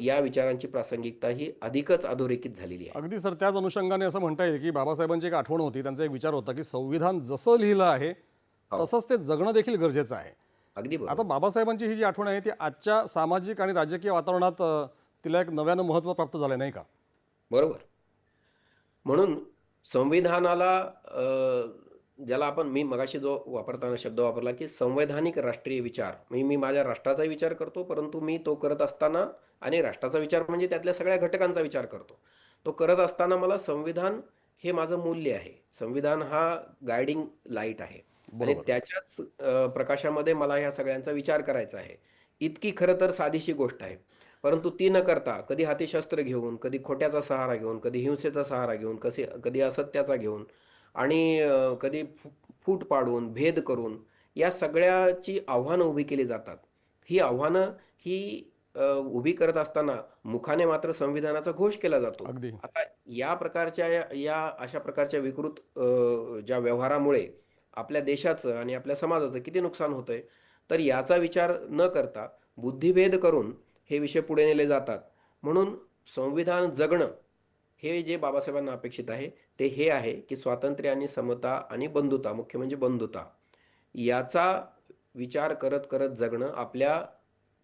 या विचारांची प्रासंगिकता ही अधिकच अधोरेखित झालेली आहे. अगदी सर त्याच अनुषंगाने असं म्हणता येईल की बाबासाहेबांची एक आठवण होती. त्यांचा एक विचार होता की संविधान जसं लिहिलं आहे तसंच ते जगणं देखील गरजेचं आहे. अगदी आता बाबासाहेबांची ही जी आठवण आहे ती आजच्या सामाजिक आणि राजकीय वातावरणात तिला एक नव्यानं महत्त्व प्राप्त झालं नाही का? बरोबर. म्हणून संविधानाला ज्याला आपण मी मगाशी जो वापरताना शब्द वापरला की संवैधानिक राष्ट्रीय विचार. मी मी माझ्या राष्ट्राचा विचार करतो परंतु मी तो करत असताना आणि राष्ट्राचा विचार म्हणजे त्यातल्या सगळ्या घटकांचा विचार करतो. तो करत असताना मला संविधान हे माझं मूल्य आहे. संविधान हा गायडिंग लाइट आहे. आणि. त्याच्याच प्रकाशामध्ये मला या सगळ्यांचा विचार करायचा आहे. इतकी खरं तर साधीशी गोष्ट आहे. परंतु ती न करता कधी हाती शस्त्र घेऊन कधी खोट्याचा सहारा घेऊन कधी हिंसेचा सहारा घेऊन कसे कधी असत्याचा घेऊन आणि कधी फु- फूट पाडून भेद करून या सगळ्याची आव्हानं उभी केली जातात. ही आव्हानं ही उभी करत असताना मुखाने मात्र संविधानाचा घोष केला जातो. आता या प्रकारच्या या अशा प्रकारच्या विकृत ज्या व्यवहारामुळे आपल्या देशाचं आणि आपल्या समाजाचं किती नुकसान होतंय तर याचा विचार न करता बुद्धिभेद करून हे विषय पुढे नेले जातात. म्हणून संविधान जगणं हे जे बाबासाहेबांना अपेक्षित आहे ते हे आहे की स्वातंत्र्य आणि समता आणि बंधुता मुख्य म्हणजे बंधुता याचा विचार करत करत जगणं आपल्या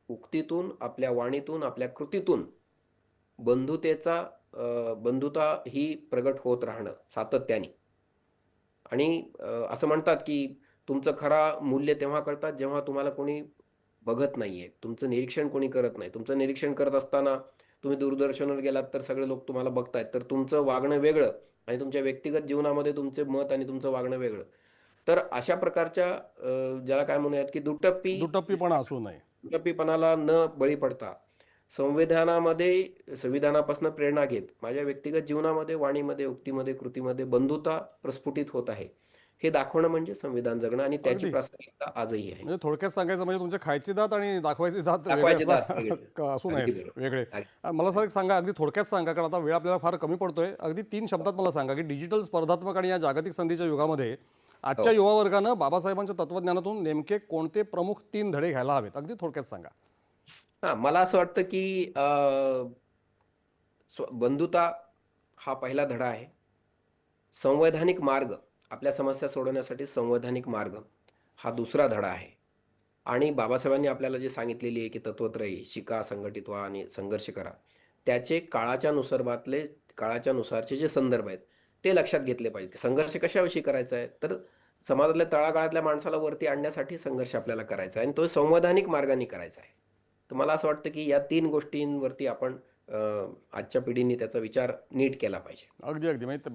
उक्तीतून आपल्या वाणीतून आपल्या कृतीतून बंधुतेचा बंधुता ही प्रगट होत राहणं सातत्याने. आणि असं म्हणतात की तुमचं खरा मूल्य तेव्हा कळतात जेव्हा तुम्हाला कोणी बघत नाहीये तुमचं निरीक्षण कोणी करत नाही. तुमचं निरीक्षण करत असताना तुम्ही दूरदर्शनवर गेलात तर सगळे लोक तुम्हाला बघतायत. तर तुमचं वागणं वेगळं आणि तुमच्या व्यक्तिगत जीवनामध्ये तुमचे मत आणि तुमचं वागणं वेगळं. तर अशा प्रकारच्या ज्याला काय म्हणूयात की दुटप्पी दुटप्पीपणा असू नये. दुटप्पीपणाला न बळी पडता संविधानामध्ये संविधानापासून प्रेरणा घेत माझ्या व्यक्तिगत जीवनामध्ये वाणीमध्ये उक्तीमध्ये कृतीमध्ये बंधुता प्रस्फुटित होत आहे. हे दाखवणं म्हणजे संविधान जगणं आणि त्याची. प्रासंगिकता आजही आहे. म्हणजे थोडक्यात सांगायचं म्हणजे तुमचे खायचे दात आणि दाखवायचे दात असणार- वेगळे. मला सर एक सांगा अगदी थोडक्यात सांगा कारण आता वेळ आपल्याला फार कमी पडतोय. अगदी तीन शब्दात मला सांगा की डिजिटल स्पर्धात्मक आणि या जागतिक संधीच्या युगामध्ये आजच्या युवा वर्गानं बाबासाहेबांच्या तत्वज्ञानातून नेमके कोणते प्रमुख तीन धडे घ्यायला हवेत? अगदी थोडक्यात सांगा. हा मला असं वाटतं की बंधुता हा पहिला धडा आहे. संवैधानिक मार्ग आपल्या समस्या सोडवण्यासाठी संवैधानिक मार्ग हा दुसरा धडा आहे. आणि बाबासाहेबांनी आपल्याला जे सांगितलेली आहे की तत्वत्रयी शिका संघटित व्हा आणि संघर्ष करा त्याचे काळाच्या नुसारबातले काळाच्या नुसारचे जे संदर्भ आहेत ते लक्षात घेतले पाहिजे. संघर्ष कशाविषयी करायचा आहे? तर समाजातल्या तळागाळातल्या माणसाला वरती आणण्यासाठी संघर्ष आपल्याला करायचा आहे आणि तो संवैधानिक मार्गाने करायचा आहे. तर मला असं वाटतं की या तीन गोष्टींवरती आपण आजच्या पिढीने त्याचा विचार नीट केला पाहिजे? अगदी अगदी. म्हणजे